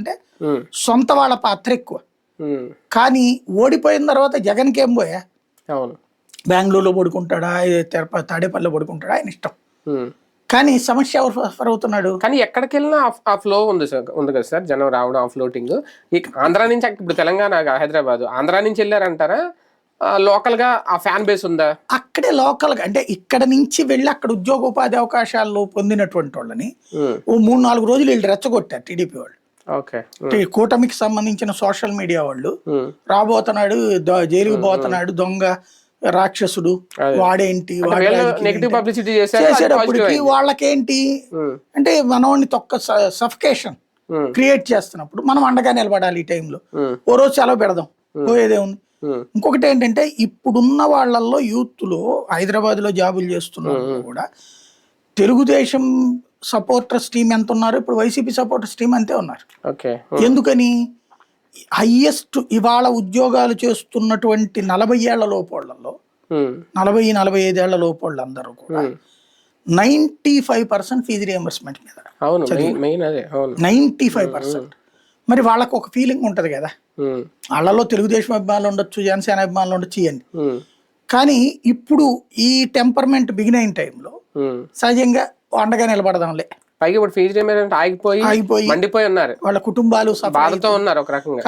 అంటే సొంత వాళ్ళ పాత్ర ఎక్కువ. కానీ ఓడిపోయిన తర్వాత జగన్కి ఏం పోయా? బెంగళూరులో పడుకుంటాడా? తిరుపతి తాడేపల్లిలో పడుకుంటాడా? ఆయన ఇష్టం. కానీ సమస్య ఎవరు అవుతున్నాడు? కానీ ఎక్కడికి వెళ్ళినా ఆ- ఫ్లో ఉంది సార్ ఉంది కదా సార్ జనం రావడం ఆ ఫ్లోటింగ్ ఆంధ్ర నుంచి ఇప్పుడు తెలంగాణ హైదరాబాద్ ఆంధ్ర నుంచి వెళ్ళారంటారా? లోకల్గా ఆ ఫ్యాన్ బేస్ ఉందా? అక్కడే లోకల్గా అంటే ఇక్కడ నుంచి వెళ్ళి అక్కడ ఉద్యోగ ఉపాధి అవకాశాలు పొందినటువంటి వాళ్ళని ఓ మూడు నాలుగు రోజులు వీళ్ళు రెచ్చగొట్టారు టీడీపీ వాళ్ళు. ఈ కూటమికి సంబంధించిన సోషల్ మీడియా వాళ్ళు ఉమ్, రాబోతున్నాడు జైలుకు పోతున్నాడు దొంగ రాక్షసుడు వాడేంటి చేసేటప్పటికి. వాళ్ళకేంటి? అంటే మనోడిని తొక్క సఫికేషన్ క్రియేట్ చేస్తున్నప్పుడు మనం అండగా నిలబడాలి ఈ టైంలో. ఓ రోజు సెలవు పెడదాం. పోయేదే ఉంది? ఇంకొకటి ఏంటంటే ఇప్పుడున్న వాళ్ళల్లో యూత్లో హైదరాబాద్లో జాబులు చేస్తున్న వాళ్ళు కూడా తెలుగుదేశం సపోర్టర్స్ టీం ఎంత ఉన్నారు ఇప్పుడు వైసీపీ సపోర్టర్స్ టీం అంతే ఉన్నారు. ఎందుకని? హయ్యెస్ట్ ఇవాళ ఉద్యోగాలు చేస్తున్నటువంటి నలభై ఏళ్ళ లోపోళ్ళలో నలభై నలభై ఐదేళ్ళ లోపోళ్ళు అందరూ కూడా. Ninety five percent fee reimbursement మీద నైంటీ ఫైవ్ పర్సెంట్. మరి వాళ్ళకు ఒక ఫీలింగ్ ఉంటుంది కదా? వాళ్ళలో తెలుగుదేశం అభిమానులు ఉండొచ్చు జనసేన అభిమానులు ఉండొచ్చు ఇవన్నీ కానీ ఇప్పుడు ఈ టెంపర్మెంట్ బిగిన్ అయిన టైంలో. సహజంగా అండగా నిలబడదాంలే పైగా ఇప్పుడు ఫీజు ఆగిపోయి ఆగిపోయి మండిపోయి ఉన్నారు. వాళ్ళ కుటుంబాలు బాధతో ఉన్నారు ఒక రకంగా.